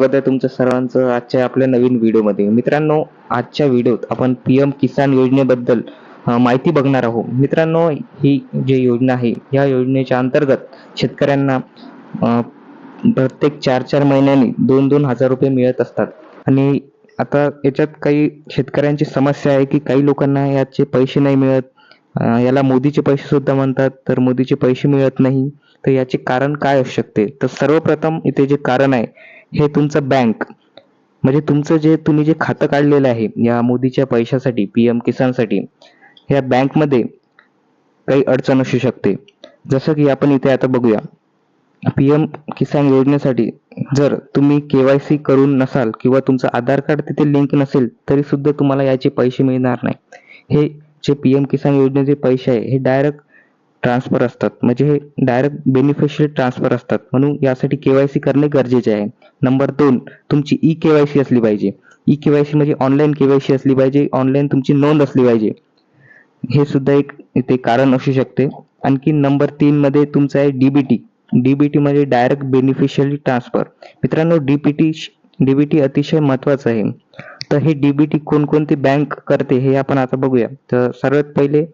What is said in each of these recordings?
स्वागत आहे तुमचं सर्वांचं आजच्या आपल्या नवीन व्हिडिओमध्ये. मित्रांनो आजच्या व्हिडिओत आपण पी एम किसान योजनेबद्दल माहिती बघणार आहोत. मित्रांनो ही जी योजना आहे या योजनेच्या अंतर्गत शेतकऱ्यांना प्रत्येक चार चार महिन्यांनी दोन दोन हजार रुपये मिळत असतात. आणि आता याच्यात काही शेतकऱ्यांची समस्या आहे की काही लोकांना याचे पैसे नाही मिळत. याला मोदीचे पैसे सुद्धा म्हणतात तर मोदीचे पैसे मिळत नाही. तर याचे कारण काय असू शकते? तर सर्वप्रथम इथे जे कारण आहे हे तुमचं बँक म्हणजे तुमचं जे तुम्ही जे खातं काढलेलं आहे या मोदीच्या पैशासाठी पी एम किसानसाठी या बँकमध्ये काही अडचण असू शकते. जसं की आपण इथे आता बघूया. पी एम किसान योजनेसाठी जर तुम्ही के वाय सी करून नसाल किंवा तुमचं आधार कार्ड तिथे लिंक नसेल तरी सुद्धा तुम्हाला याचे पैसे मिळणार नाही. हे जे पी एम किसान योजनेचे पैसे आहे हे डायरेक्ट ट्रान्सफर असतात. म्हणजे हे डायरेक्ट बेनिफिशियल ट्रान्सफर असतात. म्हणून यासाठी केवायसी करणे गरजेचे आहे. नंबर दोन तुमची ई केवायसी असली पाहिजे. ई केवायसी म्हणजे ऑनलाईन केवायसी असली पाहिजे. ऑनलाईन तुमची नोंद असली पाहिजे. हे सुद्धा एक इथे कारण असू शकते. आणखी नंबर तीन मध्ये तुमचं आहे डीबीटी डीबीटी म्हणजे डायरेक्ट बेनिफिशियरी ट्रान्सफर मित्रांनो डीपीटी डीबीटी अतिशय महत्वाचं आहे. तर हे डीबीटी कोणकोणती बँक करते हे आपण आता बघूया. तर सर्वात पहिले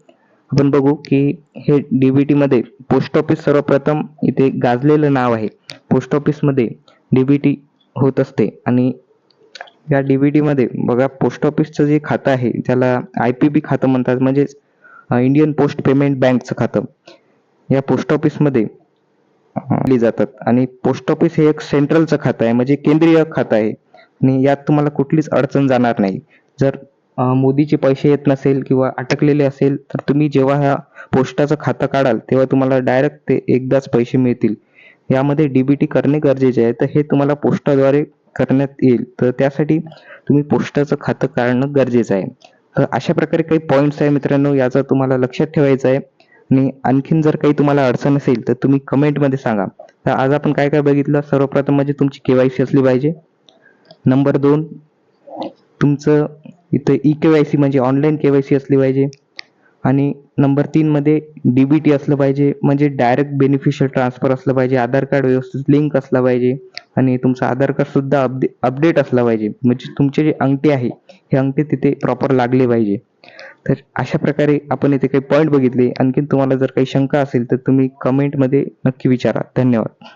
आपण बघू की हे डीबीटी मध्ये पोस्ट ऑफिस सर्वप्रथम इथे गाजलेलं नाव आहे. पोस्ट ऑफिसमध्ये डीबीटी होत असते आणि या डीबीटी मध्ये बघा पोस्ट ऑफिसचं जे खातं आहे त्याला आय पी बी खातं म्हणतात म्हणजेच इंडियन पोस्ट पेमेंट बँकचं खातं या पोस्ट ऑफिसमध्ये दिली जातात. आणि पोस्ट ऑफिस हे एक सेंट्रलचं खातं आहे म्हणजे केंद्रीय खातं आहे. आणि यात तुम्हाला कुठलीच अडचण जाणार नाही. जर मोदीचे पैसे येत नसेल किंवा अटकलेले असेल तर तुम्ही जेव्हा ह्या पोस्टाचं खातं काढाल तेव्हा तुम्हाला डायरेक्ट ते एकदाच पैसे मिळतील. यामध्ये डीबीटी करणे गरजेचे आहे. तर हे तुम्हाला पोस्टाद्वारे करण्यात येईल. तर त्यासाठी तुम्ही पोस्टाचं खातं काढणं गरजेचं आहे. तर अशा प्रकारे काही पॉईंट्स आहे मित्रांनो याचा तुम्हाला लक्षात ठेवायचं आहे. आणि आणखीन जर काही तुम्हाला अडचण असेल तर तुम्ही कमेंटमध्ये सांगा. तर आज आपण काय काय बघितलं? सर्वप्रथम म्हणजे तुमची केवायसी असली पाहिजे. नंबर दोन तुमचं इथं ई केवायसी म्हणजे ऑनलाईन केवायसी असली पाहिजे. आणि नंबर तीन मध्ये डीबीटी असलं पाहिजे म्हणजे डायरेक्ट बेनिफिशियल ट्रान्सफर असलं पाहिजे आधार कार्ड व्यवस्थित लिंक असलं पाहिजे आणि तुमचं आधार कार्ड सुद्धा अपडे अपडेट असलं पाहिजे. म्हणजे तुमचे जे अंगठी आहे हे अंगठी तिथे प्रॉपर लागले पाहिजे. तर अशा प्रकारे आपण इथे काही पॉईंट बघितले. आणखीन तुम्हाला जर काही शंका असेल तर तुम्ही कमेंटमध्ये नक्की विचारा. धन्यवाद.